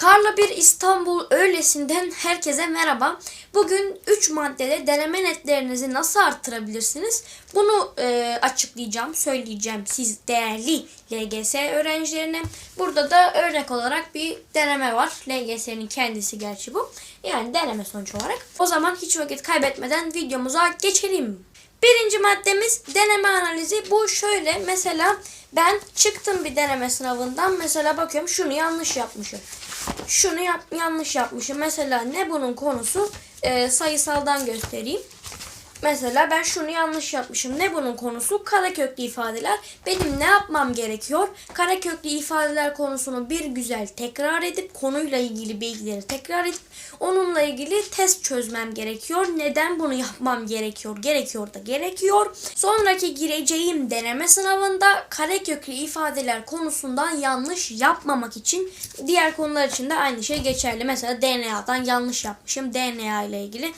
Karla bir İstanbul öğlesinden herkese merhaba. Bugün 3 maddede deneme netlerinizi nasıl arttırabilirsiniz? Bunu e, açıklayacağım, söyleyeceğim siz değerli LGS öğrencilerine. Burada da örnek olarak bir deneme var. LGS'nin kendisi gerçi bu. Yani deneme sonuç olarak. O zaman hiç vakit kaybetmeden videomuza geçelim. Birinci maddemiz deneme analizi. Bu şöyle mesela ben çıktım bir deneme sınavından mesela bakıyorum şunu yanlış yapmışım. Şunu yap, yanlış yapmışım. Mesela ne bunun konusu? Ee, sayısaldan göstereyim. Mesela ben şunu yanlış yapmışım. Ne bunun konusu? Kareköklü ifadeler. Benim ne yapmam gerekiyor? Kareköklü ifadeler konusunu bir güzel tekrar edip konuyla ilgili bilgileri tekrar edip onunla ilgili test çözmem gerekiyor. Neden bunu yapmam gerekiyor? Gerekiyor da gerekiyor. Sonraki gireceğim deneme sınavında kareköklü ifadeler konusundan yanlış yapmamak için diğer konular için de aynı şey geçerli. Mesela DNA'dan yanlış yapmışım. DNA ile ilgili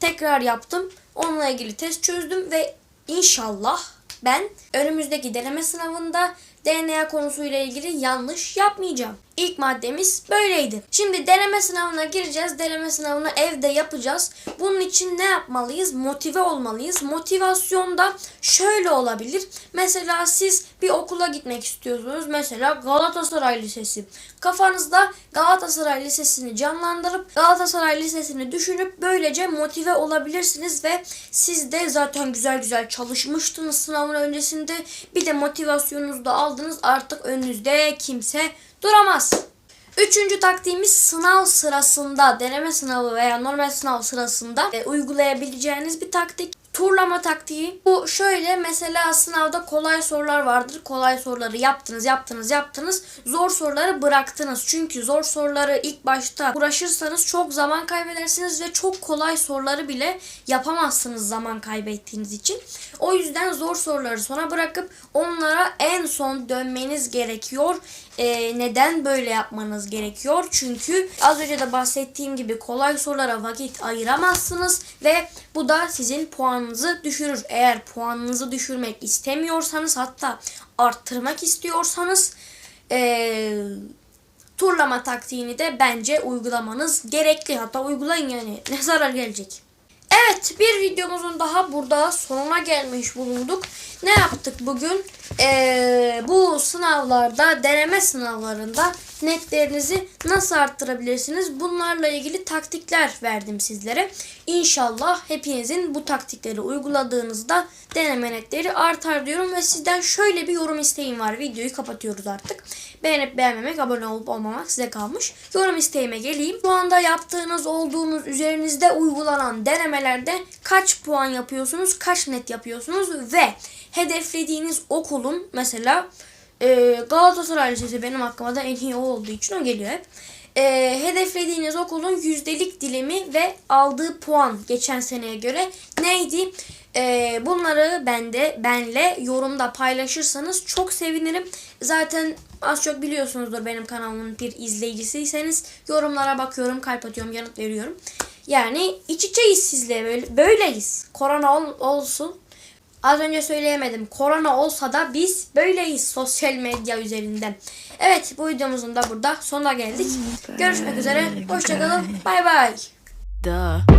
tekrar yaptım. Onunla ilgili test çözdüm ve inşallah ben önümüzdeki deneme sınavında DNA konusuyla ilgili yanlış yapmayacağım. İlk maddemiz böyleydi. Şimdi deneme sınavına gireceğiz. Deneme sınavını evde yapacağız. Bunun için ne yapmalıyız? Motive olmalıyız. Motivasyon da şöyle olabilir. Mesela siz bir okula gitmek istiyorsunuz. Mesela Galatasaray Lisesi. Kafanızda Galatasaray Lisesi'ni canlandırıp Galatasaray Lisesi'ni düşünüp böylece motive olabilirsiniz ve siz de zaten güzel güzel çalışmıştınız sınavın öncesinde. Bir de motivasyonunuzu da aldınız. Artık önünüzde kimse duramaz. Üçüncü taktiğimiz sınav sırasında, deneme sınavı veya normal sınav sırasında e, uygulayabileceğiniz bir taktik. Turlama taktiği. Bu şöyle mesela sınavda kolay sorular vardır. Kolay soruları yaptınız, yaptınız, yaptınız. Zor soruları bıraktınız. Çünkü zor soruları ilk başta uğraşırsanız çok zaman kaybedersiniz ve çok kolay soruları bile yapamazsınız zaman kaybettiğiniz için. O yüzden zor soruları sona bırakıp onlara en son dönmeniz gerekiyor. Ee, neden böyle yapmanız gerekiyor? Çünkü az önce de bahsettiğim gibi kolay sorulara vakit ayıramazsınız ve bu da sizin puanınızı düşürür. Eğer puanınızı düşürmek istemiyorsanız hatta arttırmak istiyorsanız ee, turlama taktiğini de bence uygulamanız gerekli. Hatta uygulayın yani ne zarar gelecek. Evet bir videomuzun daha burada sonuna gelmiş bulunduk. Ne yaptık bugün? Ee, bu sınavlarda deneme sınavlarında netlerinizi nasıl arttırabilirsiniz? Bunlarla ilgili taktikler verdim sizlere. İnşallah hepinizin bu taktikleri uyguladığınızda deneme netleri artar diyorum ve sizden şöyle bir yorum isteğim var. Videoyu kapatıyoruz artık. Beğenip beğenmemek, abone olup olmamak size kalmış. Yorum isteğime geleyim. Şu anda yaptığınız olduğunuz üzerinizde uygulanan denemelerde kaç puan yapıyorsunuz, kaç net yapıyorsunuz ve hedeflediğiniz okulun mesela e, Galatasaray Lisesi benim aklıma da en iyi olduğu için o geliyor hep. E, hedeflediğiniz okulun yüzdelik dilimi ve aldığı puan geçen seneye göre neydi? E, bunları bende benle yorumda paylaşırsanız çok sevinirim. Zaten az çok biliyorsunuzdur benim kanalımın bir izleyicisiyseniz yorumlara bakıyorum, kalp atıyorum, yanıt veriyorum. Yani iç içeyiz sizle böyle böyleyiz. Korona ol, olsun Az önce söyleyemedim. Korona olsa da biz böyleyiz sosyal medya üzerinden. Evet bu videomuzun da burada sonuna geldik. Görüşmek üzere. Hoşçakalın. Bay bay. Duh.